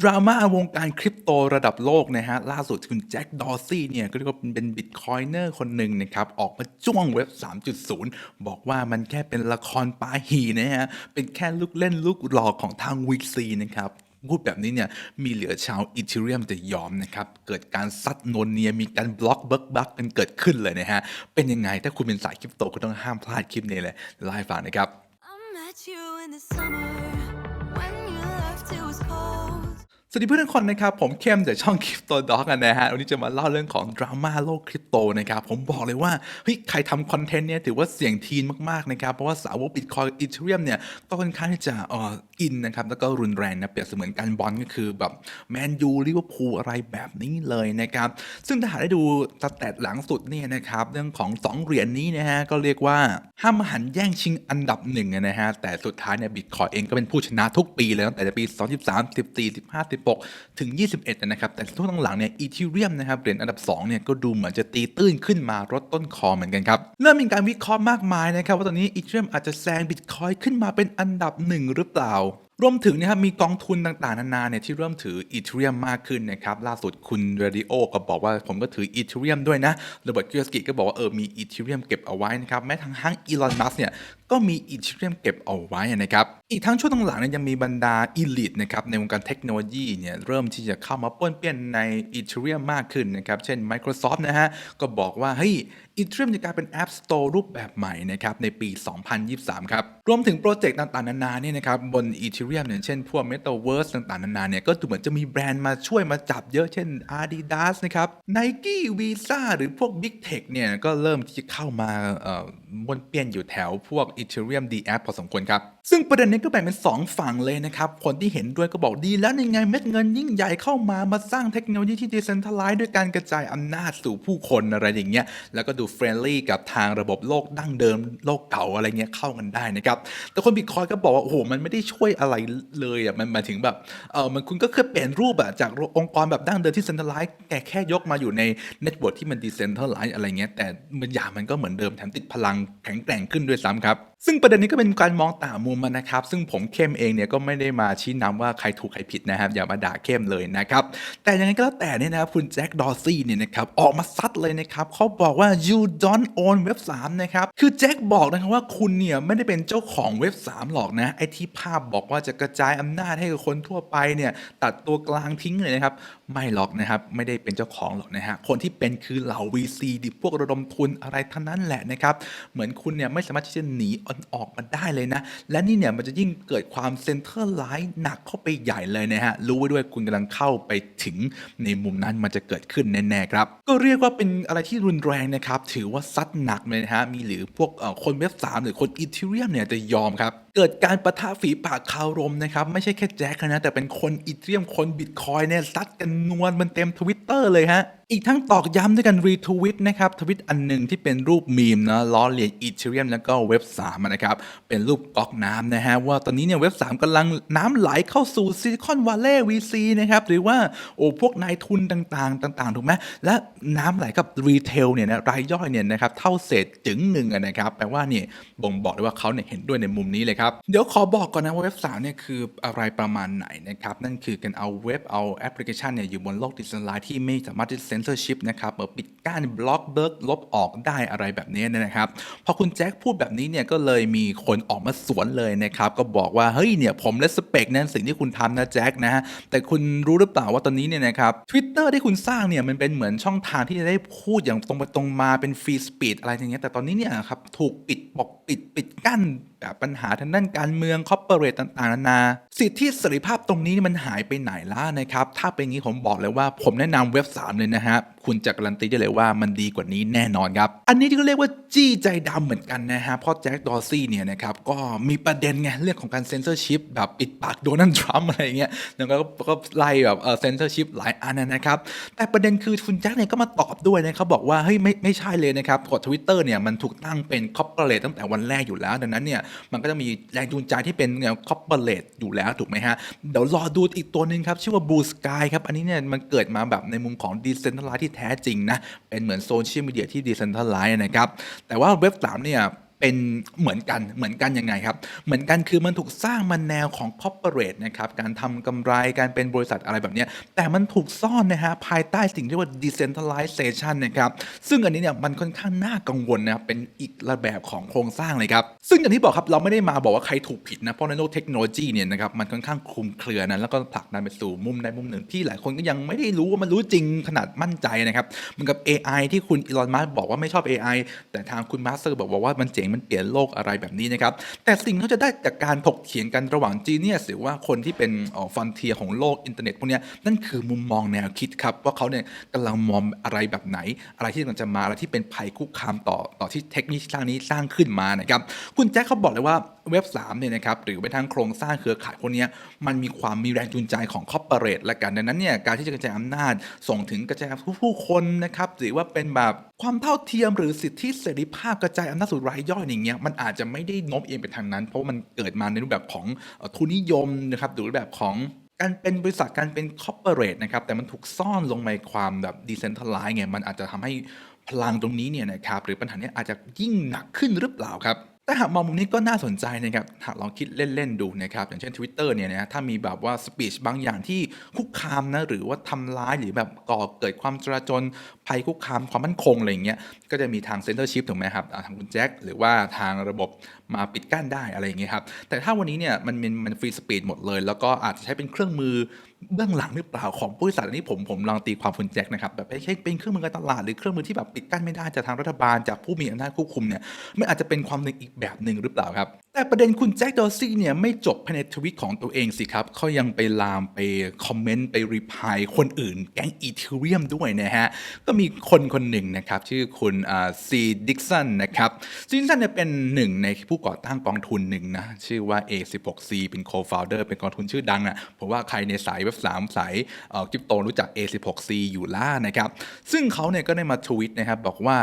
ดราม่าวงการคริปโตระดับโลกนะฮะ ล่าสุดคุณแจ็คดอซี่เนี่ย ก็เรียกว่าเป็นบิตคอยเนอร์คนหนึ่งนะครับ ออกมาจ้วงเว็บ 3.0 บอกว่ามันแค่เป็นละครปาหีนะฮะ เป็นแค่ลูกเล่นลูกหลอกของทางวิกซีนะครับพูดแบบนี้เนี่ยมีเหลือชาวอีเทเรียมจะยอมนะครับ เกิดการซัดโนนเนียมีการบล็อกเบิกบักกันเกิดขึ้นเลยนะฮะ เป็นยังไงถ้าคุณเป็นสายคริปโตก็ต้องห้ามพลาดคลิปนี้เลยไลฟ์ฟังนะครับ สวัสดีเพื่อนทุกคนนะครับ ผมเข้มจากช่องคริปโตด็อกนะฮะวันนี้จะมาเล่าเรื่องของดราม่าโลกคริปโตนะครับ ผมบอกเลยว่าเฮ้ยใครทำคอนเทนต์เนี่ยถือว่าเสี่ยงทีนมากๆนะครับ เพราะว่าสาวกบิตคอยอีเทเรียมเนี่ยก็ค่อนข้างที่จะอ่ออินนะครับ แล้วก็รุนแรงนะเปรียบเสมือนการบอลก็คือแบบแมนยูลิเวอร์พูลอะไรแบบนี้เลยนะครับ ซึ่งถ้าหากได้ดูสแตทหลังสุดเนี่ยนะครับเรื่องของ 2 เหรียญนี้นะฮะก็เรียกว่าห้ามหันแย่งชิงอันดับหนึ่งนะฮะแต่สุดท้ายเนี่ยบิตคอยเองก็เป็นผู้ชนะทุกปีเลยตั้งแต่ปี 2013 14 15 16 ถึง 21 นะครับ แต่ช่วงหลังๆเนี่ยอีทีเรียมนะครับเหรียญอันดับ2เนี่ยก็ดูเหมือนจะตีตื้นขึ้นมารดต้นคอเหมือนกันครับ เริ่มมีการวิเคราะห์มากมายนะครับว่าตอนนี้อีทีเรียมอาจจะแซงบิตคอยขึ้นมาเป็นอันดับหนึ่งหรือเปล่ารวมถึงนะครับมีกองทุนต่างๆ นานาเนี่ยที่เริ่มถืออีเทเรียมมากขึ้นนะครับล่าสุดคุณเรดิโอก็บอกว่าผมก็ถืออีเทเรียมด้วยนะโรเบิร์ตกิอสกิก็บอกว่าเออมีอีเทเรียมเก็บเอาไว้นะครับแม้ทั้งห้างอีลอนมัสเนี่ย ก็มีอีเทเรียมเก็บเอาไว้นะครับ อีกทั้งช่วงหลังๆเนี่ยยังมีบรรดาอีลิทนะครับในวงการเทคโนโลยีเนี่ยเริ่มที่จะเข้ามาป้วนเปี้ยนในอีเทเรียมมากขึ้นนะครับ เช่น Microsoft นะฮะ ก็บอกว่า เฮ้ยอีเทรียมจะกลายเป็น App Store รูปแบบใหม่นะครับในปี 2023 ครับ รวมถึงโปรเจกต์ต่างๆ นานาเนี่ยนะครับบนอีเทเรียมอย่างเช่นพวก Metaverse ต่างๆ นานาเนี่ยก็ดูเหมือนจะมีแบรนด์มาช่วยมาจับเยอะเช่น Adidas นะครับ Nike Visa หรือพวก Big Tech เนี่ยก็เริ่มที่จะเข้ามา เอ่นเปลี่ยนอยู่แถวพวก Ethereum D App พอสมควรครับซึ่งประเด็นนี้ก็แบ่งเป็น 2 ฝั่งเลยนะครับ คนที่เห็นด้วยก็บอกดีแล้วยังไงเม็ดเงินยิ่งใหญ่เข้ามามาสร้างเทคโนโลยีที่ decentralized ด้วยการกระจายอำนาจสู่ผู้คนอะไรอย่างเงี้ยแล้วก็ดูเฟรนลี่กับทางระบบโลกดั้งเดิมโลกเก่าอะไรเงี้ยเข้ากันได้นะครับแต่คนบิตคอยก็บอกว่าโอ้โหมันไม่ได้ช่วยอะไรเลยอะมันมาถึงแบบเออมันคุณก็แค่เปลี่ยนรูปอะจากองค์กรแบบดั้งเดิมที่ centralized แกแค่ยกมาอยู่ในเน็ตเวิร์กที่มัน decentralized อะไรเงี้ยแต่มันอย่างมันก็เหมือนเดิมแถมติดพลังแข็งแกร่งขึ้นด้วยซ้ำครับซึ่งประเด็นนี้ก็เป็นการมองต่างมุมมานะครับ ซึ่งผมเข้มเองเนี่ยก็ไม่ได้มาชี้นำว่าใครถูกใครผิดนะครับ อย่ามาด่าเข้มเลยนะครับ แต่ยังไงก็แล้วแต่เนี่ยนะครับคุณแจ็คดอร์ซี่เนี่ยนะครับออกมาซัดเลยนะครับเขาบอกว่า you don't own เว็บ3นะครับคือแจ็คบอกนะครับว่าคุณเนี่ยไม่ได้เป็นเจ้าของเว็บ 3 หรอกนะไอที่ภาพบอกว่าจะกระจายอำนาจให้กับคนทั่วไปเนี่ยตัดตัวกลางทิ้งเลยนะครับ ไม่หรอกนะครับ ไม่ได้เป็นเจ้าของหรอกนะฮะคนที่เป็นคือเหล่า VC ดิพวกระดมทุนอะไรทั้งนั้นแหละนะครับ เหมือนคุณเนี่ยไม่สามารถที่จะหนีออกมาได้เลยนะ และนี่เนี่ยมันจะยิ่งเกิดความเซ็นเตอร์ไลน์หนักเข้าไปใหญ่เลยนะฮะ รู้ไว้ด้วยคุณกำลังเข้าไปถึงในมุมนั้นมันจะเกิดขึ้นแน่ๆครับ ก็เรียกว่าเป็นอะไรที่รุนแรงนะครับ ถือว่าซัดหนักเลยนะฮะมีหรือพวกเอ่อคนเว็บ3หรือคนอีเทเรียมเนี่ยจะยอมครับ เกิดการประทะฝีปากคารมนะครับ ไม่ใช่แค่แจ็คนะ แต่เป็นคนอีเทเรียมคนบิตคอยเนี่ยซัดกันนวลมันเต็มทวิตเตอร์เลยฮะ อีกทั้งตอกย้ำด้วยกันรีทวิตนะครับทวิตอันหนึ่งที่เป็นรูปมีมนะล้อเลียนอีเทเรียมแล้วก็เว็บ3นะครับ เป็นรูปก๊อกน้ำนะฮะว่าตอนนี้เนี่ยเว็บ 3กำลังน้ำไหลเข้าสู่ซิลิคอนวัลเลย์ VC นะครับหรือว่าโอ้พวกนายทุนต่างๆ ต่าง ๆ ถูกไหมและน้ำไหลกับรีเทลเนี่ยนะรายย่อยเนี่ยนะครับเท่าเศษจึงหนึ่งนะครับแปลว่าเนี่ยบ่งบอกได้ว่าเขาเนี่ยเห็นด้วยในมุมนี้เลยครับเดี๋ยวขอบอกก่อนนะว่าเว็บ3เนี่ยคืออะไรประมาณไหนนะครับนั่นคือการเอาเว็บเอาแอปพลิเคชันเนี่ยอยู่บนโลกดิจิทัลที่ไม่สามารถที่เซนเซอร์ชิพนะครับปิดกั้นบล็อกเบิร์กลบออกได้อะไรแบบนี้นะครับ พอคุณแจ็คพูดแบบนี้เนี่ยก็เลยมีคนออกมาสวนเลยนะครับ ก็บอกว่า เฮ้ยเนี่ยผมเลสเปกนั่นสิ่งที่คุณทำนะแจ็คนะฮะแต่คุณรู้หรือเปล่าว่าตอนนี้เนี่ยนะครับ Twitter ที่คุณสร้างเนี่ยมันเป็นเหมือนช่องทางที่จะได้พูดอย่างตรงไปตรงมาเป็นฟรีสปีดอะไรอย่างเงี้ยแต่ตอนนี้เนี่ยครับถูกปิดปกปิดปิดกั้น แบบปัญหาทางด้านการเมืองคอร์ปอเรทต่างๆนานาสิทธิเสรีภาพตรงนี้มันหายไปไหนล่ะนะครับ ถ้าเป็นงี้ผมบอกเลยว่าผมแนะนำเว็บ 3 เลยนะครับคุณจะการันตีได้เลยว่ามันดีกว่านี้แน่นอนครับ อันนี้ที่ก็เรียกว่าจี้ใจดำเหมือนกันนะฮะเพราะแจ็คดอร์ซี่เนี่ยนะครับก็มีประเด็นไงเรื่องของการเซนเซอร์ชิพแบบปิดปากโดนัลด์ทรัมป์อะไรเงี้ยแล้วก็ก็ไล่แบบเออเซนเซอร์ชิพหลายอันนะครับ แต่ประเด็นคือคุณแจ็คเนี่ยก็มาตอบด้วยนะครับบอกว่าเฮ้ยไม่ไม่ใช่เลยนะครับกดทวิตเตอร์เนี่ยมันถูกตั้งเป็นคอร์ปอเรทตั้งแต่วันแรกอยู่แล้ว ดังนั้นเนี่ยมันก็จะมีแรงจูงใจที่เป็นแนวคอร์ปอเรทอยู่แล้วถูกไหมฮะเดี๋ยวรอดูอีกตัวหนึ่งครับชื่อว่า Blue Sky ครับอันนี้เนี่ยมันเกิดมาแบบในมุมของ Decentralized ที่แท้จริงนะเป็นเหมือนโซเชียลมีเดียที่ดิสอันเทลไลน์นะครับแต่ว่าเว็บ3เนี่ย เป็นเหมือนกันเหมือนกันยังไงครับ เหมือนกันคือมันถูกสร้างมาแนวของ corporate นะครับการทำกำไรการเป็นบริษัทอะไรแบบนี้แต่มันถูกซ่อนนะฮะภายใต้สิ่งที่เรียกว่า decentralization นะครับซึ่งอันนี้เนี่ยมันค่อนข้างน่ากังวลนะครับเป็นอีกระแบบของโครงสร้างเลยครับ ซึ่งอย่างที่บอกครับเราไม่ได้มาบอกว่าใครถูกผิดนะเพราะในโลกเทคโนโลยีเนี่ยนะครับมันค่อนข้างคลุมเครือนะแล้วก็ผลักดันไปสู่มุมใดมุมหนึ่งที่หลายคนก็ยังไม่ได้รู้ว่ามันรู้จริงขนาดมั่นใจนะครับเหมือนกับ AI ที่คุณอีลอนมัสบอกว่าไม่ชอบ AI แต่ทางคุณมาสเตอร์บอกว่ามันเจ๋งมันเปลี่ยนโลกอะไรแบบนี้นะครับ แต่สิ่งที่เขาจะได้จากการถกเถียงกันระหว่างจีเนียสหรือว่าคนที่เป็นฟอนเทียของโลกอินเทอร์เน็ตพวกนี้นั่นคือมุมมองแนวคิดครับ ว่าเขาเนี่ยกำลังมองอะไรแบบไหน อะไรที่มันจะมาอะไรที่เป็นภัยคุกคามต่อต่อที่เทคโนโลยีสร้างนี้สร้างขึ้นมานะครับคุณแจ็คเขาบอกเลยว่าเว็บ3เนี่ยนะครับหรือไปทั้งโครงสร้างเครือข่ายพวกนี้มันมีความมีแรงจูงใจของคอร์ปอเรทละกันดังนั้นเนี่ยการที่จะกระจายอำนาจส่งถึงกระจายผู้คนนะครับหรือว่าเป็นแบบความเท่าเทียมหรือสิทธิเสรีภาพกระจายอำนาจสู่รายย่อยอย่างเงี้ยมันอาจจะไม่ได้โน้มเอียงไปทางนั้น เพราะมันเกิดมาในรูปแบบของทุนนิยมนะครับหรือแบบของการเป็นบริษัทการเป็นคอร์ปอเรทนะครับแต่มันถูกซ่อนลงในความแบบดิเซนทัลไลซ์ไงมันอาจจะทำให้พลังตรงนี้เนี่ยนะครับหรือปัญหาเนี้อาจจะยิ่งหนักขึ้นหรือเปล่าครับ แต่หากมองมุมนี้ก็น่าสนใจนะครับ หากลองคิดเล่น ๆ ดูนะครับ อย่างเช่น Twitter เนี่ยนะถ้ามีแบบว่าสปีชบางอย่างที่คุกคามนะ หรือว่าทำร้ายหรือแบบก่อเกิดความจราจนภัยคุกคามความมั่นคงอะไรอย่างเงี้ย ก็จะมีทางเซนเตอร์ชิพถูกไหมครับ ทางคุณแจ็คหรือว่าทางระบบมาปิดกั้นได้อะไรอย่างเงี้ยครับ แต่ถ้าวันนี้เนี่ยมันมันมันฟรีสปีดหมดเลย แล้วก็อาจจะใช้เป็นเครื่องมือ เบื้องหลังหรือเปล่าของบริษัทอันนี้ผมผมลองตีความคุณแจ็คนะครับแบบไม่ใช่เป็นเครื่องมือการตลาดหรือเครื่องมือที่แบบปิดกั้นไม่ได้จากทางรัฐบาลจากผู้มีอำนาจควบคุมเนี่ยมันอาจจะเป็นความหนึ่งอีกแบบหนึ่งหรือเปล่าครับ แต่ประเด็นคุณแจ็คดอร์ซี่เนี่ยไม่จบภายในทวิตของตัวเองสิครับเขายังไปลามไปคอมเมนต์ไปรีพายคนอื่น แก๊งอีเทเรียมด้วยนะฮะก็มีคนคนหนึ่งนะครับชื่อคุณซีดิกสันนะครับซีดิกสันเนี่ยเป็นหนึ่งในผู้ก่อตั้งกองทุนหนึ่งนะชื่อว่า A16C เป็น co-founder เป็นกองทุนชื่อดังอะผมว่าใครในสายเว็บ3สายคริปโตรู้จัก A16C อยู่ล่านะครับ ซึ่งเขาเนี่ยก็ได้มาทวิตนะครับบอกว่า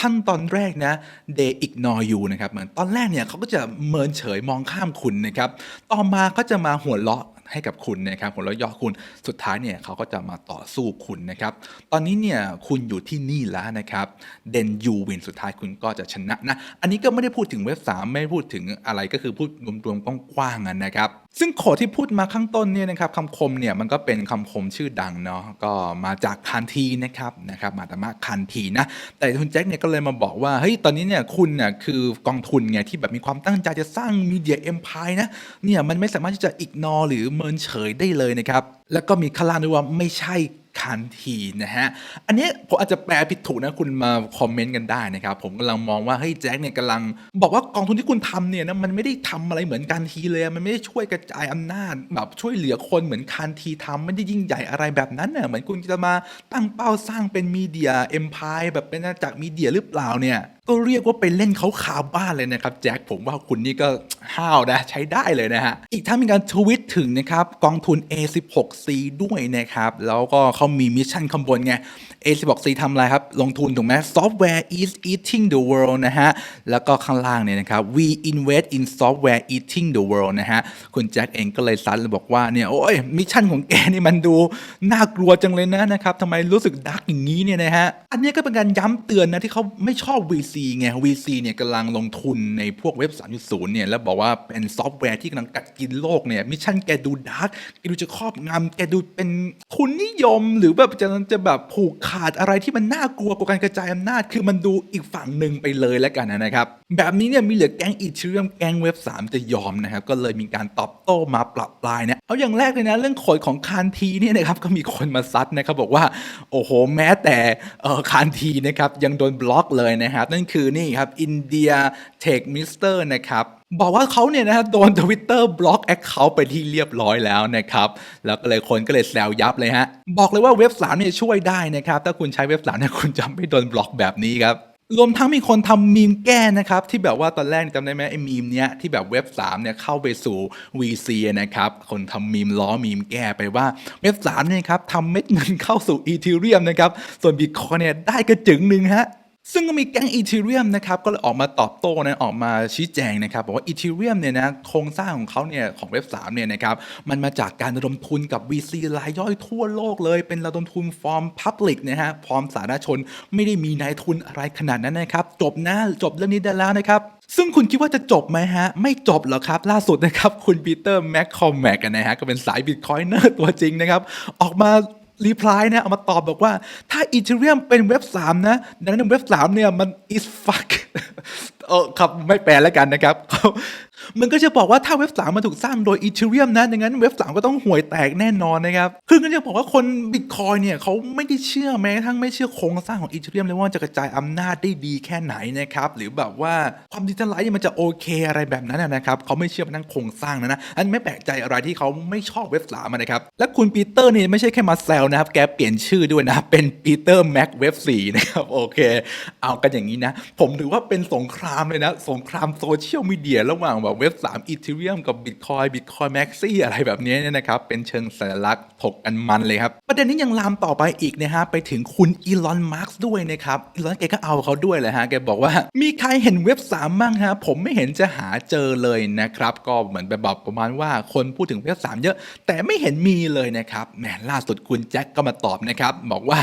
ท่านตอนแรกนะ they ignore you นะครับ เหมือนตอนแรกเนี่ยเขาก็จะเมินเฉยมองข้ามคุณนะครับ ต่อมาก็จะมาหัวเราะให้กับคุณนะครับหัวเราะย่อคุณ สุดท้ายเนี่ยเขาก็จะมาต่อสู้คุณนะครับ ตอนนี้เนี่ยคุณอยู่ที่นี่แล้วนะครับเดนยูวินสุดท้ายคุณก็จะชนะนะ อันนี้ก็ไม่ได้พูดถึงเว็บ3ไม่ได้พูดถึงอะไรก็คือพูดรวมๆกว้างๆนะครับ ซึ่งโคดที่พูดมาข้างต้นเนี่ยนะครับคำคมเนี่ยมันก็เป็นคำคมชื่อดังเนาะก็มาจากคันทีนะครับนะครับมาตามะคันทีนะแต่คุณแจ็คเนี่ยก็เลยมาบอกว่าเฮ้ยตอนนี้เนี่ยคุณเนี่ยคือกองทุนไงที่แบบมีความตั้งใจจะสร้างมีเดียเอ็มพายนะเนี่ยมันไม่สามารถที่จะอิกนอหรือเมินเฉยได้เลยนะครับแล้วก็มีคำล่างด้วยว่าไม่ใช่คันทีนะฮะ อันนี้ผมอาจจะแปลผิดถูกนะคุณมาคอมเมนต์กันได้นะครับ ผมกำลังมองว่าเฮ้ยแจ็คเนี่ยกำลัง บอกว่ากองทุนที่คุณทำเนี่ยนะมันไม่ได้ทำอะไรเหมือนกันทีเลย มันไม่ได้ช่วยกระจายอำนาจแบบช่วยเหลือคนเหมือนคันทีทำไม่ได้ยิ่งใหญ่อะไรแบบนั้นเน่ะเหมือนคุณจะมาตั้งเป้าสร้างเป็นมีเดียเอ็มพายแบบเป็นอาณาจักรมีเดียหรือเปล่าเนี่ยก็เรียกว่าไปเล่นเขาคาบ้านเลยนะครับ แจ็คผมว่าคุณนี่ก็ห้าวนะใช้ได้เลยนะฮะ อีกทั้งมีการทวิตถึงนะครับกองทุน A16C ด้วยนะครับ แล้วก็เขามีมิชชั่นข้างบนไง A16C ทำอะไรครับ ลงทุนถูกไหม Software is eating the world นะฮะ แล้วก็ข้างล่างเนี่ยนะครับ we invest in software eating the world นะฮะ คุณแจ็คเองก็เลยซัดเลยบอกว่าเนี่ยโอ้ยมิชชั่นของแกนี่มันดูน่ากลัวจังเลยนะนะครับทำไมรู้สึกดักอย่างนี้เนี่ยนะฮะอันนี้ก็เป็นการย้ำเตือนนะที่เขาไม่ชอบ VC ไง VC เนี่ยกำลังลงทุนในพวกเว็บ 3.0 เนี่ย แล้วบอกว่าเป็นซอฟต์แวร์ที่กำลังกัดกินโลกเนี่ย มิชชั่นแกดูดาร์กแกดูจะครอบงำแกดูเป็นทุนนิยม หรือแบบจะจะแบบผูกขาดอะไรที่มันน่ากลัวกว่าการกระจายอำนาจ คือมันดูอีกฝั่งหนึ่งไปเลยแล้วกันนะครับ แบบนี้เนี่ยมีเหลือแก๊งอีเทเรียมแก๊งเว็บ 3 จะยอมนะครับ ก็เลยมีการตอบโต้มาปรับปลายนะ เอาอย่างแรกเลยนะ เรื่องโขดของคานทีเนี่ยนะครับ ก็มีคนมาซัดนะครับบอกว่า โอ้โห แม้แต่เอ่อคานทีนะครับยังโดนบล็อกเลยนะครับนั่นคือนี่ครับอินเดียเทคมิสเตอร์นะครับบอกว่าเขาเนี่ยนะครับโดนทวิตเตอร์บล็อกแอคเคาท์ไปที่เรียบร้อยแล้วนะครับ แล้วก็เลยคนก็เลยแซวยับเลยฮะ บอกเลยว่าเว็บ3เนี่ยช่วยได้นะครับ ถ้าคุณใช้เว็บ3เนี่ยคุณจะไม่โดนบล็อกแบบนี้ครับ รวมทั้งมีคนทำมีมแก้นะครับ ที่แบบว่าตอนแรกจำได้ไหมไอ้มีมเนี้ยที่แบบเว็บ3เนี่ยเข้าไปสู่ VC นะครับ คนทำมีมล้อมีมแก้ไปว่าเว็บ3เนี่ยครับทำเม็ดเงินเข้าสู่อีเทเรียมนะครับส่วนบิตคอยเนี่ยได้กระจึงหนึ่งฮะ ซึ่งก็มีแก๊งอีเทเรียมนะครับก็เลยออกมาตอบโต้นะออกมาชี้แจงนะครับบอกว่าอีเทเรียมเนี่ยนะโครงสร้างของเขาเนี่ยของเว็บ3เนี่ยนะครับมันมาจากการระดมทุนกับ VC รายย่อยทั่วโลกเลย เป็นระดมทุนฟอร์ม Public นะฮะฟอร์มสาธารณชน ไม่ได้มีนายทุนอะไรขนาดนั้นนะครับ จบนะจบเรื่องนี้ได้แล้วนะครับซึ่งคุณคิดว่าจะจบไหมฮะ ไม่จบหรอกครับ ล่าสุดนะครับ คุณปีเตอร์แมคคอมแมกนะฮะ ก็เป็นสายบิตคอยเนอร์ตัวจริงนะครับ ออกมา รีプライนะเอามาตอบบอกว่า ถ้าอีเทเรียมเป็นเว็บ 3 นะ ดังนั้นเว็บ 3 เนี่ยมัน is fuck เออครับไม่แปลแล้วกันนะครับ มันก็จะบอกว่าถ้าเว็บ3มันถูกสร้างโดยอีเทเรียมนะดังนั้นเว็บ3ก็ต้องห่วยแตกแน่นอนนะครับ คือก็จะบอกว่าคนบิตคอยเนี่ยเขาไม่ได้เชื่อแม้กระทั่งไม่เชื่อโครงสร้างของอีเทเรียมเลยว่าจะกระจายอำนาจได้ดีแค่ไหนนะครับ หรือแบบว่าความดิจิทัลไลซ์มันจะโอเคอะไรแบบนั้นนะครับเขาไม่เชื่อมันทั้งโครงสร้างนะนะ อันไม่แปลกใจอะไรที่เขาไม่ชอบเว็บ3นะครับ และคุณปีเตอร์นี่ไม่ใช่แค่มาแซวนะครับ แกเปลี่ยนชื่อด้วยนะเป็นปีเตอร์แม็กเว็บ4นะครับโอเค เอากันอย่างนี้นะ ผมถือว่าเป็นสงครามเลยนะ สงครามโซเชียลมีเดียระหว่างแบบเว็บ3อีเทเรียมกับบิตคอยบิตคอยแม็กซี่อะไรแบบนี้เนี่ยนะครับ เป็นเชิงสัญลักษณ์ถกกันมันเลยครับ ประเด็นนี้ยังลามต่อไปอีกนะฮะ ไปถึงคุณอีลอนมาร์กด้วยนะครับ อีลอนแกก็เอาเขาด้วยแหละฮะ แกบอกว่ามีใครเห็นเว็บ 3 บ้างฮะ ผมไม่เห็นจะหาเจอเลยนะครับ ก็เหมือนแบบประมาณว่าคนพูดถึงเว็บ 3 เยอะ แต่ไม่เห็นมีเลยนะครับแหมล่าสุดคุณแจ็คก็มาตอบนะครับบอกว่า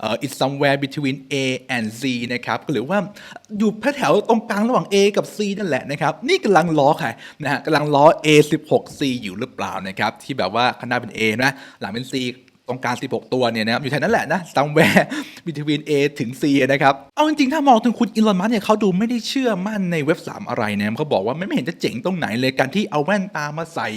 เอ่อ it's somewhere between A and Z นะครับหรือว่าอยู่แถวตรงกลางระหว่าง A กับ C นั่นแหละนะครับนี่กำลังล้อใครนะฮะกำลังล้อ A 16 C อยู่หรือเปล่านะครับที่แบบว่าข้างหน้าเป็น A นะหลังเป็น C ตรงกลาง 16 ตัวเนี่ยนะครับอยู่แถวนั้นแหละนะ somewhere between A ถึง C นะครับ เอาจริงๆ ถ้ามองถึงคุณอีลอนมัสเนี่ยเขาดูไม่ได้เชื่อมั่นในเว็บ 3 อะไรเนี่ยเขาบอกว่าไม่เห็นจะเจ๋งตรงไหนเลยการที่เอาแว่นตามาใส่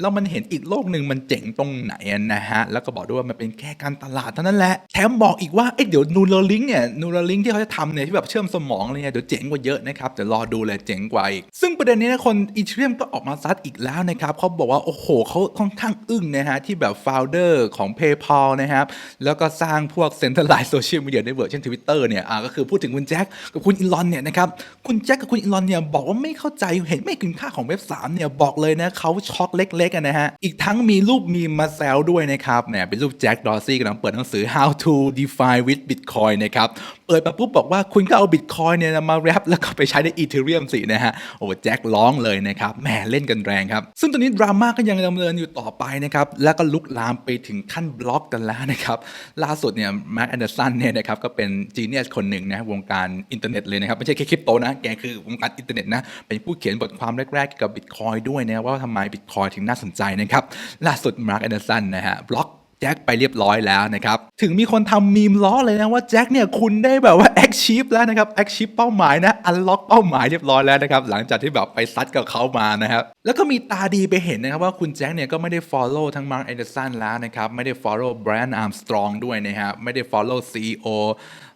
แล้วมันเห็นอีกโลกหนึ่งมันเจ๋งตรงไหนนะฮะ แล้วก็บอกด้วยว่ามันเป็นแค่การตลาดเท่านั้นแหละ แถมบอกอีกว่าเอ๊ะเดี๋ยวนูโรลิงเนี่ยนูโรลิงที่เขาจะทำเนี่ยที่แบบเชื่อมสมองอะไรเนี่ยเดี๋ยวเจ๋งกว่าเยอะนะครับเดี๋ยวรอดูเลยเจ๋งกว่าอีกซึ่งประเด็นนี้นะคนอีเทเรียมก็ออกมาซัดอีกแล้วนะครับเขาบอกว่าโอ้โหเขาค่อนข้างอึ้งนะฮะที่แบบ founder ของ PayPal นะครับแล้วก็สร้างพวก centralized social media network เช่น Twitter เนี่ยอ่าก็คือพูดถึงคุณแจ็คกับคุณอีลอนเนี่ยนะครับคุณแจ็คกับคุณอีลอนเนี่ยบอกว่าไม่เข้าใจเห็นไม่คุณค่าของเว็บ3เนี่ยบอกเลยนะเขาช็อกเล็กๆนะฮะอีกทั้งมีรูปมีมาแซวด้วยนะครับเนี่ยเป็นรูปแจ็คดอซี่กำลังเปิดหนังสือ how to define with bitcoin นะครับเปิดมาปุ๊บบอกว่าคุณก็เอาบิตคอยเนี่ยมาแรปแล้วก็ไปใช้ในอีเทเรียมสินะฮะโอ้แจ็คร้องเลยนะครับแหมเล่นกันแรงครับ ซึ่งตอนนี้ดราม่าก็ยังดำเนินอยู่ต่อไปนะครับแล้วก็ลุกลามไปถึงขั้นบล็อกกันแล้วนะครับ ล่าสุดเนี่ยแม็กแอนเดอร์สันเนี่ยนะครับก็เป็นจีเนียสคนหนึ่งนะวงการอินเทอร์เน็ตเลยนะครับ ไม่ใช่แค่คริปโตนะ แกคือวงการอินเทอร์เน็ตนะ เป็นผู้เขียนบทความแรกๆเกี่ยวกับบิตคอยด้วยนะว่าทำไมบิตคอยถึงน่าสนใจนะครับ ล่าสุดมาร์กแอนเดอร์สันนะฮะบล็อก แจ็คไปเรียบร้อยแล้วนะครับ ถึงมีคนทำมีมล้อเลยนะว่าแจ็คเนี่ยคุณได้แบบว่า achieve แล้วนะครับ achieve เป้าหมายนะ unlock เป้าหมายเรียบร้อยแล้วนะครับ หลังจากที่แบบไปซัดกับเขามานะครับ แล้วก็มีตาดีไปเห็นนะครับว่าคุณแจ็คเนี่ยก็ไม่ได้ follow ทั้ง Mark Anderson แล้วนะครับ ไม่ได้ follow Brian Armstrong ด้วยนะครับไม่ได้ follow CEO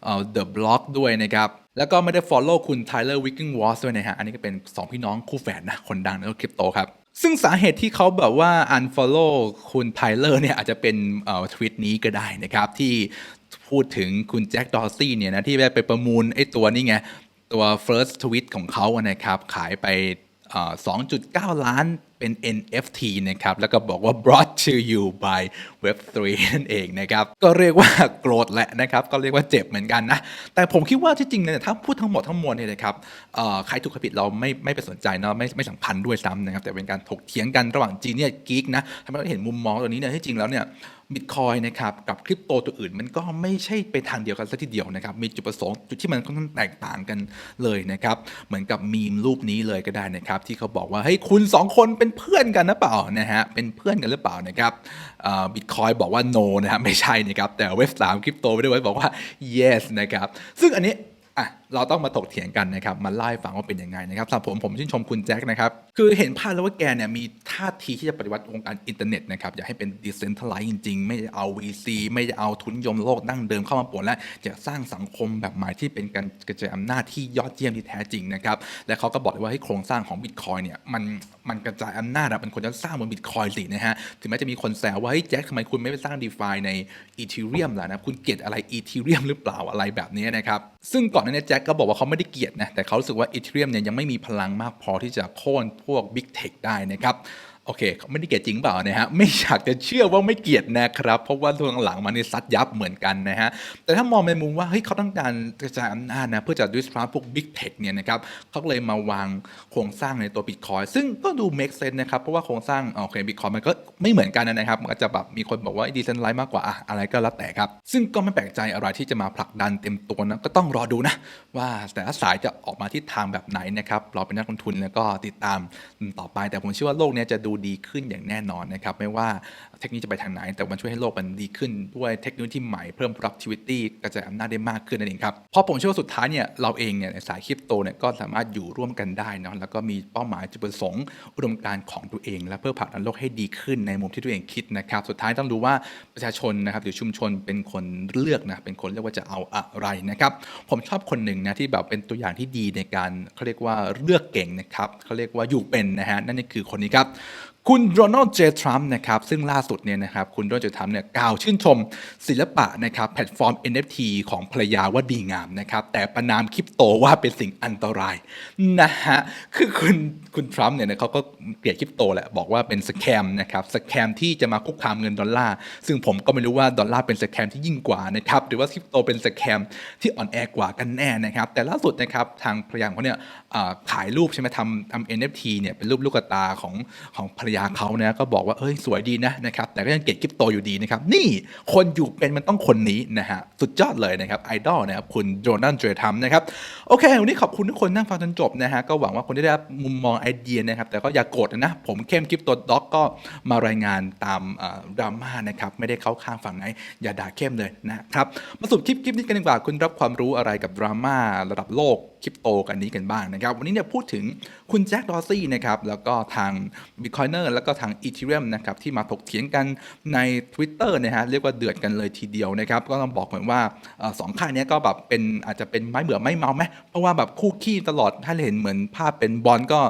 เอ่อ The Block ด้วยนะครับแล้วก็ไม่ได้ follow คุณ Tyler Wiggins ด้วยนะฮะอันนี้ก็เป็น 2 พี่น้องคู่แฝดนะคนดังในโลกคริปโตครับ ซึ่งสาเหตุที่เขาแบบว่า unfollow คุณไทเลอร์เนี่ยอาจจะเป็นทวิตนี้ก็ได้นะครับที่พูดถึงคุณแจ็คดอร์ซี่เนี่ยนะที่ไปประมูลไอ้ตัวนี้ไงตัว first tweet ของเขานะครับขายไป 2.9 ล้านเป็น NFT นะครับ แล้วก็บอกว่า brought to you by Web3 นั่นเองนะครับ ก็เรียกว่าโกรธแหละนะครับ ก็เรียกว่าเจ็บเหมือนกันนะ แต่ผมคิดว่าที่จริงเนี่ยถ้าพูดทั้งหมดทั้งมวลเนี่ยนะครับใครถูกใครผิดเราไม่ไม่ไปสนใจเนาะไม่ไม่สำคัญด้วยซ้ำนะครับ แต่เป็นการถกเถียงกันระหว่างจีเนี่ยกิ๊กนะทำให้เราเห็นมุมมองตัวนี้เนี่ยที่จริงแล้วเนี่ย บิตคอยนะครับกับคริปโตตัวอื่น มันก็ไม่ใช่ไปทางเดียวกันซะทีเดียวนะครับมีจุดประสงค์จุดที่มันค่อนข้างแตกต่างกันเลยนะครับเหมือนกับมีมรูปนี้เลยก็ได้นะครับที่เขาบอกว่าเฮ้ยคุณสองคนเป็นเพื่อนกันหรือเปล่านะฮะเป็นเพื่อนกันหรือเปล่านะครับบิตคอยบอกว่า no นะฮะไม่ใช่นะครับแต่เว็บสามคริปโตไม่ได้ไว้บอกว่า yes นะครับซึ่งอันนี้ อะเราต้องมาถกเถียงกันนะครับมาไล่ฟังว่าเป็นยังไงนะครับสำหรับผมผมชื่นชมคุณแจ็คนะครับ คือเห็นภาพแล้วว่าแกเนี่ยมีท่าทีที่จะปฏิวัติวงการอินเทอร์เน็ตนะครับ อยากให้เป็นดิเซนทัลไลซ์จริง ๆ ไม่เอา VC ไม่ได้เอาทุนยมโลกดั้งเดิมเข้ามาปวนและจะสร้างสังคมแบบใหม่ที่เป็นการกระจายอำนาจที่ยอดเยี่ยมที่แท้จริงนะครับ และเขาก็บอกเลยว่าให้โครงสร้างของบิตคอยเนี่ยมันมันกระจายอำนาจอะมันควรจะสร้างบนบิตคอยสินะฮะถึงแม้จะมีคนแซวว่าเฮ้ยแจ็คทำไมคุณไม่ไปสร้าง d e f i ในอีเทเรียมล่ะนะคุณเกลียดอะไรอีเทเรียมหรือเปล่าอะไรแบบนี้นะครับซึ่งก่อนหน้านี้แจ็คก็บอกว่าเขาไม่ได้เกลียดนะแต่เขารู้สึกว่าอีเทเรียมเนี่ยยังไม่มีพลังมากพอที่จะโค่นพวก Big Tech ได้นะครับ โอเคเขาไม่ได้เกลียดจริงเปล่านะฮะไม่อยากจะเชื่อว่าไม่เกลียดนะครับเพราะว่าช่วงหลังมานี่ซัดยับเหมือนกันนะฮะแต่ถ้ามองในมุมว่าเฮ้ยเขาต้องการกระจายอำนาจนะเพื่อจะ disrupt พวก big tech เนี่ยนะครับเขาเลยมาวางโครงสร้างในตัว Bitcoin ซึ่งก็ดู make sense นะครับเพราะว่าโครงสร้างโอเค Bitcoin มันก็ไม่เหมือนกันนะครับมันก็จะแบบมีคนบอกว่า decentralized มากกว่าอะอะไรก็แล้วแต่ครับซึ่งก็ไม่แปลกใจอะไรที่จะมาผลักดันเต็มตัวนะก็ต้องรอดูนะว่าแต่ละสายจะออกมาทิศทางแบบไหนนะครับเราเป็นนักลงทุนแล้วก็ติดตามต่อไป แต่ผมเชื่อว่าโลกเนี้จะดูดีขึ้นอย่างแน่นอนนะครับ ไม่ว่าเทคโนโลยีจะไปทางไหน แต่มันช่วยให้โลกมันดีขึ้นด้วยเทคโนโลยีใหม่เพิ่ม productivity กระจายอำนาจได้มากขึ้นนั่นเองครับพราะผมเชื่อว่าสุดท้ายเนี่ยเราเองเนี่ยในสายคริปโตเนี่ยก็สามารถอยู่ร่วมกันได้นะแล้วก็มีเป้าหมายจุดประสงค์ อุดมการณ์ของตัวเอง และเพื่อผลักดันโลกให้ดีขึ้นในมุมที่ตัวเองคิดนะครับ สุดท้ายต้องดูว่าประชาชนนะครับหรือชุมชนเป็นคนเลือกนะเป็นคนเลือกว่าจะเอาอะไรนะครับ ผมชอบคนหนึ่งนะที่แบบเป็นตัวอย่างที่ดีในการเขาเรียกว่าเลือกเก่งนะครับเขาเรียกว่าอยู่เป็นนะฮะนั่นก็คือคนนี้ครับ คุณโดนัลด์เจทรัมป์นะครับซึ่งล่าสุดเนี่ยนะครับคุณโดนัลด์เจทรัมป์เนี่ยกล่าวชื่นชมศิลปะนะครับแพลตฟอร์ม NFT ของภรรยาว่าดีงามนะครับแต่ประนามคริปโตว่าเป็นสิ่งอันตรายนะฮะคือคุณคุณทรัมป์เนี่ยเขาก็เกลียดคริปโตแหละบอกว่าเป็นสแคมนะครับสแคมที่จะมาคุกคามเงินดอลลาร์ซึ่งผมก็ไม่รู้ว่าดอลลาร์เป็นสแคมที่ยิ่งกว่านะครับหรือว่าคริปโตเป็นสแคมที่อ่อนแอกว่ากันแน่นะครับแต่ล่าสุดนะครับทางภรรยาเขาเนี่ยขายรูปใช่ไหมทำทำ NFT เนี่ยเป็นรูปลูกตาของของภรรยาเขานะก็บอกว่าเอ้ยสวยดีนะนะครับแต่ก็ยังเกลียดคริปโตอยู่ดีนะครับนี่คนอยู่เป็นมันต้องคนนี้นะฮะสุดยอดเลยนะครับไอดอลนะครับคุณโจนันเจอทัมนะครับโอเควันนี้ขอบคุณทุกคนนั่งฟังจนจบนะฮะก็หวังว่าคนได้รับมุมมองไอเดียนะครับแต่ก็อย่ากโกรธนะผมเข้มคริปโตด็อกก็มารายงานตามดราม่านะครับไม่ได้เข้าข้างฝั่งไหนอย่าด่าเข้มเลยนะครับมาสรุปคลิปคลิปนี้กันดีกว่าคุณรับความรู้อะไรกับดราม่าระดับโลกคริปโตกันนี้กันบ้างนะครับ วันนี้เนี่ยพูดถึงคุณแจ็คดอซี่นะครับแล้วก็ทาง Bitcoiner แล้วก็ทาง Ethereum นะครับที่มาถกเถียงกันใน Twitter นะฮะเรียกว่าเดือดกันเลยทีเดียวนะครับ ก็ต้องบอกเหมือนว่าสองค่ายนี้ก็แบบเป็นอาจจะเป็นไม้เบื่อไม่เมาไหมเพราะว่าแบบคู่ขี้ตลอดถ้าเห็นเหมือนภาพเป็นบอลก็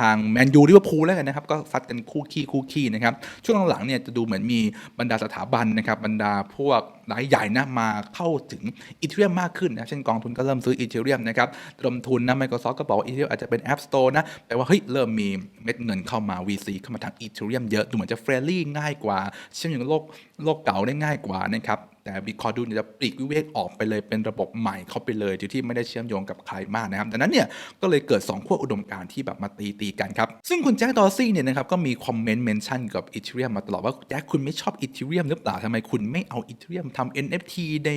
ทางแมนยูลิเวอร์พูลแล้วกันนะครับ ก็ซัดกันคู่ขี้คู่ขี้นะครับ ช่วงหลังๆเนี่ยจะดูเหมือนมีบรรดาสถาบันนะครับ บรรดาพวกรายใหญ่นะมาเข้าถึงอีเทเรียมมากขึ้นนะเช่นกองทุนก็เริ่มซื้ออีเทเรียมนะครับระดมทุนนะ Microsoft ก็บอกว่าอีเทเรียมอาจจะเป็น App Store นะแต่ว่าเฮ้ยเริ่มมีเม็ดเงินเข้ามา VC เข้ามาทางอีเทเรียมเยอะดูเหมือนจะเฟรนลี่ง่ายกว่า เชื่อมโยงโลกโลกเก่าได้ง่ายกว่านะครับ แต่ Bitcoin ดูเนี่ยจะปลีกวิเวกออกไปเลยเป็นระบบใหม่เข้าไปเลยโดยที่ไม่ได้เชื่อมโยงกับใครมากนะครับดังนั้นเนี่ยก็เลยเกิด2ขั้วอุดมการณ์ที่แบบมาตีตีกันครับ ซึ่งคุณแจ็คดอร์ซี่เนี่ยนะครับก็มีคอมเมนต์เมนชั่นกับอีเทเรียมมาตลอดว่าแจ็คคุณไม่ชอบอีเทเรียมหรือเปล่าทำไมคุณไม่เอาอีเทเรียมทำ NFT ใน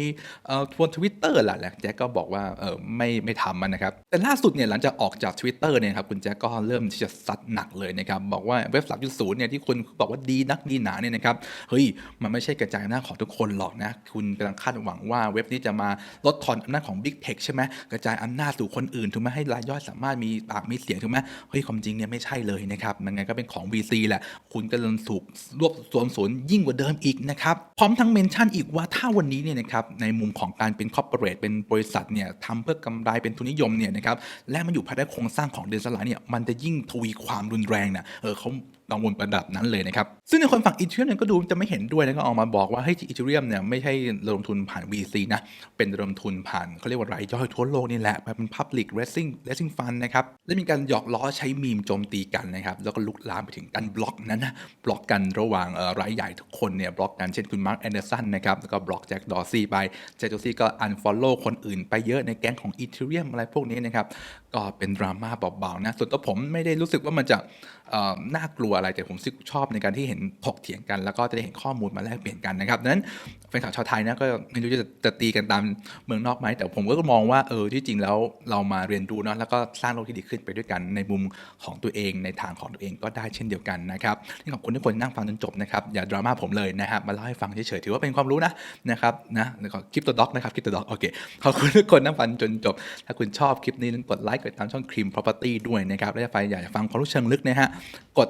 เอ่อบนทวิตเตอร์ล่ะแหละแจ็คก็บอกว่าเออไม่ไม่ทำมันนะครับแต่ล่าสุดเนี่ยหลังจากออกจาก Twitter เนี่ยครับคุณแจ็คก็เริ่มที่จะซัดหนักเลยนะครับบอกว่าเว็บ3.0เนี่ยที่คุณบอกว่าดีนักดีหนาเนี่ยนะครับเฮ้ยมันไม่ใช่กระจายอำนาของทุกคนหรอกนะคุณกำลังคาดหวังว่าเว็บนี้จะมาลดทอนอำนาจของ Big Tech ใช่ไหมกระจายอำนาจสู่คนอื่นถูกไหมให้รายย่อยสามารถมีปากมีเสียงถูกไหมเฮ้ยความจริงเนี่ยไม่ใช่เลยนะครับมันไงก็เป็นของ VC แหละ คุณกำลังถูกรวบรวมศูนย์ยิ่งกว่าเดิมอีกนะครับพร้อมทั้งเมนชั่นอีกว่าถ้าวันนี้เนี่ยนะครับในมุมของการเป็นคอร์ปอเรทเป็นบริษัทเนี่ยทำเพื่อกำไรเป็นทุนนิยมเนี่ยนะครับและมันอยู่ภายใต้โครงสร้างของเดนสลาเนี่ยมันจะยิ่งทวีความรุนแรงนะเออเขา กังวลระดับนั้นเลยนะครับ ซึ่งในคนฝั่งอีเทเรียมเนี่ยก็ดูจะไม่เห็นด้วยแล้วก็ออกมาบอกว่าให้อีเทเรียมเนี่ยไม่ใช่ระดมทุนผ่าน VC นะ เป็นระดมทุนผ่านเขาเรียกว่ารายย่อยทั่วโลกนี่แหละเป็น Public Raising Raising Fund นะครับ และมีการหยอกล้อใช้มีมโจมตีกันนะครับ แล้วก็ลุกลามไปถึงการบล็อกนั้นนะบล็อกกันระหว่างรายใหญ่ทุกคนเนี่ยบล็อกกันเช่นคุณมาร์คแอนเดอร์สันนะครับแล้วก็บล็อกแจ็คดอร์ซี่ไปแจ็คดอร์ซี่ก็ unfollow คนอื่นไปเยอะในแก๊งของอีเทรียมอะไรพวกนี้นะครับก็เป็นดราม่าเบาๆนะส่วนตัวผมไม่ได้รู้สึกว่ามันจะ น่ากลัวอะไรแต่ผมชอบในการที่เห็นถกเถียงกัน แล้วก็จะได้เห็นข้อมูลมาแลกเปลี่ยนกันนะครับดังนั้นแฟนข่าวชาวไทยนะก็ไม่รู้จะจะตีกันตามเมืองนอกไหมแต่ผมก็มองว่าเออที่จริงแล้วเรามาเรียนรู้เนาะแล้วก็สร้างโลกที่ดีขึ้นไปด้วยกันในมุมของตัวเองในทางของตัวเองก็ได้เช่นเดียวกันนะครับนี่ขอบคุณทุกคนนั่งฟังจนจบนะครับอย่าดราม่าผมเลยนะครับมาเล่าให้ฟังเฉยๆถือว่าเป็นความรู้นะนะครับนะแล้วก็คลิปตัวด็อกนะครับคลิปตัวด็อกโอเคขอบคุณทุกคนนั่งฟังจนจบ ถ้าคุณชอบคลิปนี้กดไลค์กดตามช่องครีม property ด้วยนะครับและถ้าใครอยากฟังความรู้เชิงลึกนะฮะกด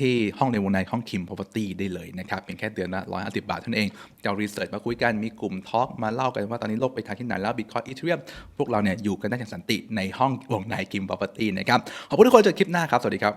ที่ห้องในวงในห้องคิม property ได้เลยนะครับ เป็นแค่เดือนละ150บาทเท่านั้นเองจะเอารีเสิร์ชมาคุยกันมีกลุ่มทอล์กมาเล่ากันว่าตอนนี้โลกไปทางที่ไหนแล้ว Bitcoin Ethereum พวกเราเนี่ยอยู่กันได้อย่างสันติในห้องวงในคิม property นะครับ ขอบคุณทุกคนเจอคลิปหน้าครับ สวัสดีครับ